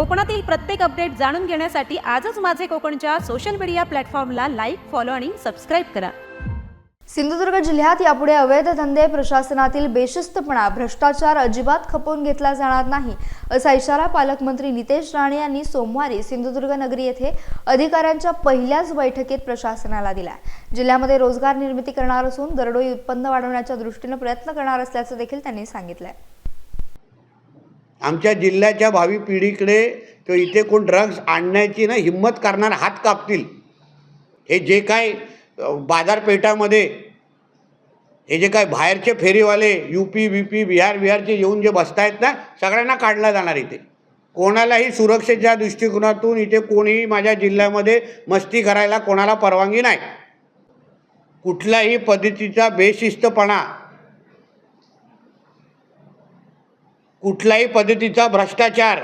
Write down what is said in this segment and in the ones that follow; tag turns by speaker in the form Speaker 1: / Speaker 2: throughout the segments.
Speaker 1: कोकणातील प्रत्येक अपडेट जाणून घेण्यासाठी आजच माझे कोकणच्या सोशल मीडिया प्लॅटफॉर्मला लाईक फॉलो आणि सबस्क्राईब करा.
Speaker 2: सिंधुदुर्ग जिल्ह्यात यापुढे अवैध धंदे प्रशासनातील बेशिस्तपणा भ्रष्टाचार अजिबात खपवून घेतला जाणार नाही असा इशारा पालकमंत्री नितेश राणे यांनी सोमवारी सिंधुदुर्ग नगरी येथे अधिकाऱ्यांच्या पहिल्याच बैठकीत प्रशासनाला दिला. जिल्ह्यामध्ये रोजगार निर्मिती करणार असून दरडोई उत्पन्न वाढवण्याच्या दृष्टीनं प्रयत्न करणार असल्याचं देखील त्यांनी सांगितलंय.
Speaker 3: आमच्या जिल्ह्याच्या भावी पिढीकडे तर इथे कोण ड्रग्ज आणण्याची ना हिंमत करणार हात कापतील. हे जे काय बाजारपेठामध्ये हे जे काय बाहेरचे फेरीवाले U P B P Bihar बिहारचे येऊन जे बसतायत ना सगळ्यांना काढला जाणार इथे. कोणालाही सुरक्षेच्या दृष्टिकोनातून इथे कोणीही माझ्या जिल्ह्यामध्ये मस्ती करायला कोणाला परवानगी नाही. कुठल्याही पद्धतीचा बेशिस्तपणा कुठल्याही पद्धतीचा भ्रष्टाचार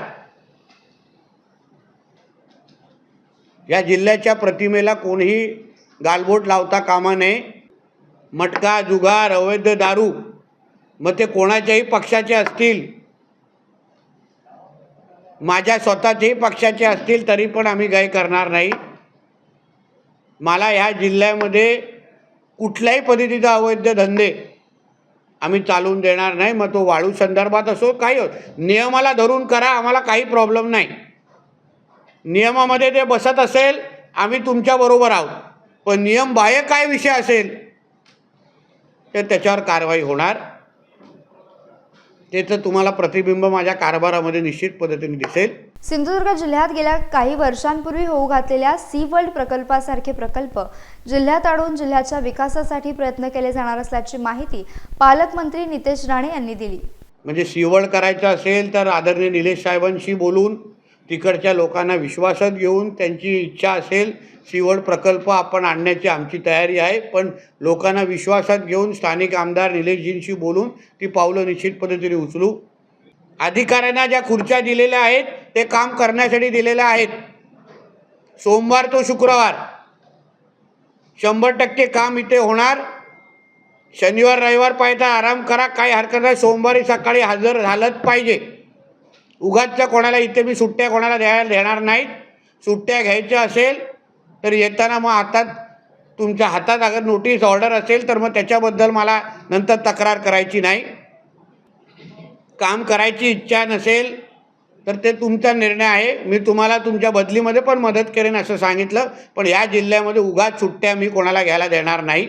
Speaker 3: या जिल्ह्याच्या प्रतिमेला कोणीही गालबोट लावता कामा नये. मटका जुगार अवैध दारू मग ते कोणाच्याही पक्षाचे असतील. माझ्या स्वतःच्याही पक्षाचे असतील तरी पण आम्ही काही करणार नाही. मला ह्या जिल्ह्यामध्ये कुठल्याही पद्धतीचा अवैध धंदे आम्ही चालवून देणार नाही मग तो वाळू संदर्भात असो काही हो नियमाला धरून करा आम्हाला काही प्रॉब्लेम नाही. नियमामध्ये ते बसत असेल आम्ही तुमच्याबरोबर आहोत. पण नियम बाह्य काय विषय असेल तर त्याच्यावर कारवाई होणार. त्याचं तुम्हाला प्रतिबिंब माझ्या कारभारामध्ये निश्चित पद्धतीने दिसेल.
Speaker 2: सिंधुदुर्ग जिल्ह्यात गेल्या काही वर्षांपूर्वी होऊ घातलेल्या सी वर्ल्ड प्रकल्पासारखे प्रकल्प जिल्ह्यात आणून जिल्ह्याच्या विकासासाठी प्रयत्न केले जाणार असल्याची माहिती पालकमंत्री नितेश राणे यांनी दिली.
Speaker 3: म्हणजे शिवड करायचं असेल तर आदरणीय निलेश साहेबांशी बोलून तिकडच्या लोकांना विश्वासात घेऊन त्यांची इच्छा असेल सिवड प्रकल्प आपण आणण्याची आमची तयारी आहे. पण लोकांना विश्वासात घेऊन स्थानिक आमदार निलेशजींशी बोलून ती पावलं निश्चित पद्धतीने उचलू. अधिकाऱ्यांना ज्या खुर्च्या दिलेल्या आहेत ते काम करण्यासाठी दिलेल्या आहेत. सोमवार तो शुक्रवार. शंभर टक्के काम इथे होणार. शनिवार रविवार पाहिजे आराम करा. काही हरकत नाही. सोमवारी सकाळी हजर झालंच पाहिजे. उगाचच्या कोणाला इथे मी सुट्ट्या कोणाला द्यायला देणार नाहीत. सुट्ट्या घ्यायच्या असेल तर येताना मग हातात तुमच्या हातात अगर नोटीस ऑर्डर असेल तर मग त्याच्याबद्दल मला नंतर तक्रार करायची नाही. काम करायची इच्छा नसेल तर ते तुमचा निर्णय आहे. मी तुम्हाला तुमच्या बदलीमध्ये पण मदत करेन असं सांगितलं पण या जिल्ह्यामध्ये उगाच सुट्ट्या मी कोणाला घ्यायला देणार नाही.